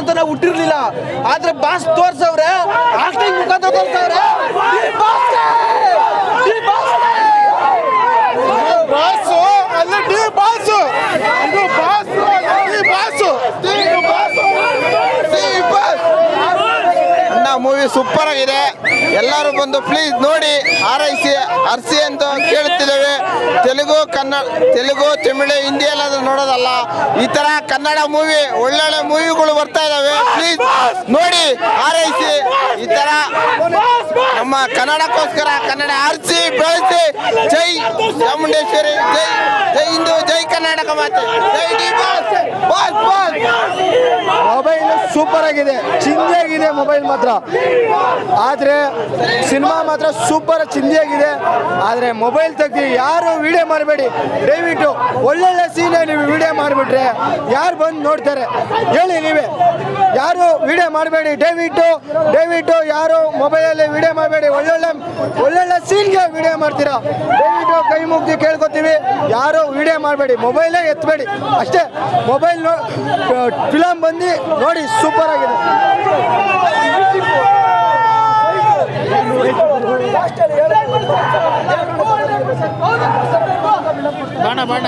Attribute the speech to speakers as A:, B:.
A: ಅಂತ ನಾವು ಹುಟ್ಟಿರ್ಲಿಲ್ಲ. ಆದ್ರೆ ಬಾಸ್ ತೋರ್ಸವ್ರೆ ಆಕ್ಟಿಂಗ್ ಮುಖಾಂತರ ತೋರ್ಸವ್ರೆ!
B: ಬಾಸು ಇದು ಬಾಸು.
C: ಮೂವಿ ಸೂಪರ್ ಆಗಿದೆ. ಎಲ್ಲರೂ ಬಂದು ಪ್ಲೀಸ್ ನೋಡಿ ಆರೈಸಿ ಅರ್ಸಿ ಅಂತ ಕೇಳುತ್ತಿದ್ದೇವೆ ತೆಲುಗು ಕನ್ನಡ ತೆಲುಗು, ತಮಿಳು, ಹಿಂದಿ ಎಲ್ಲ ನೋಡೋದಲ್ಲ, ಈ ತರ ಕನ್ನಡ ಮೂವಿ ಒಳ್ಳೊಳ್ಳೆ ಮೂವಿಗಳು ಬರ್ತಾ ಇದಾವೆ. ಪ್ಲೀಸ್ ನೋಡಿ ಆರೈಸಿ ಈ ತರ ನಮ್ಮ ಕನ್ನಡಕ್ಕೋಸ್ಕರ ಕನ್ನಡ ಆರಿಸಿ, ಬೆಳೆಸಿ. ಜೈ ಚಾಮುಂಡೇಶ್ವರಿ, ಜೈ ಜೈ ಹಿಂದೂ, ಜೈ ಕರ್ನಾಟಕ ಮಾತೆ. ಜೈ D boss boss boss.
D: Super ಆಗಿದೆ. ಚಿಂದಿಯಾಗಿದೆ ಮೊಬೈಲ್ ಮಾತ್ರ. ಆದರೆ ಸಿನಿಮಾ ಮಾತ್ರ ಸೂಪರ್, ಚಿಂದಿಯಾಗಿದೆ. ಆದರೆ ಮೊಬೈಲ್ ತೆಗ್ದು ಯಾರು ವಿಡಿಯೋ ಮಾಡಬೇಡಿ. ದಯವಿಟ್ಟು ಒಳ್ಳೊಳ್ಳೆ ಸೀನೇ ನೀವು ವಿಡಿಯೋ ಮಾಡಿಬಿಟ್ರೆ ಯಾರು ಬಂದು ನೋಡ್ತಾರೆ. ಹೇಳಿ ನೀವೇ. ಯಾರು ವಿಡಿಯೋ ಮಾಡಬೇಡಿ, ದಯವಿಟ್ಟು ದಯವಿಟ್ಟು ಯಾರು ಮೊಬೈಲಲ್ಲಿ ವಿಡಿಯೋ ಮಾಡಬೇಡಿ. ಒಳ್ಳೊಳ್ಳೆ ಒಳ್ಳೊಳ್ಳೆ ಸೀನ್ಗೆ ವಿಡಿಯೋ ಮಾಡ್ತೀರಾ? ದಯವಿಟ್ಟು ಕೈ ಮುಗ್ದು ಕೇಳ್ಕೊತೀವಿ. ಯಾರು ವಿಡಿಯೋ ಮಾಡಬೇಡಿ ಮೊಬೈಲೇ ಎತ್ತಬೇಡಿ ಅಷ್ಟೇ ಮೊಬೈಲ್ ಫಿಲಮ್ ಬಂದು ನೋಡಿ ಸೂಪರ್ ಆಗಿದೆ.
B: ಬಾಣ ಬಾಣ.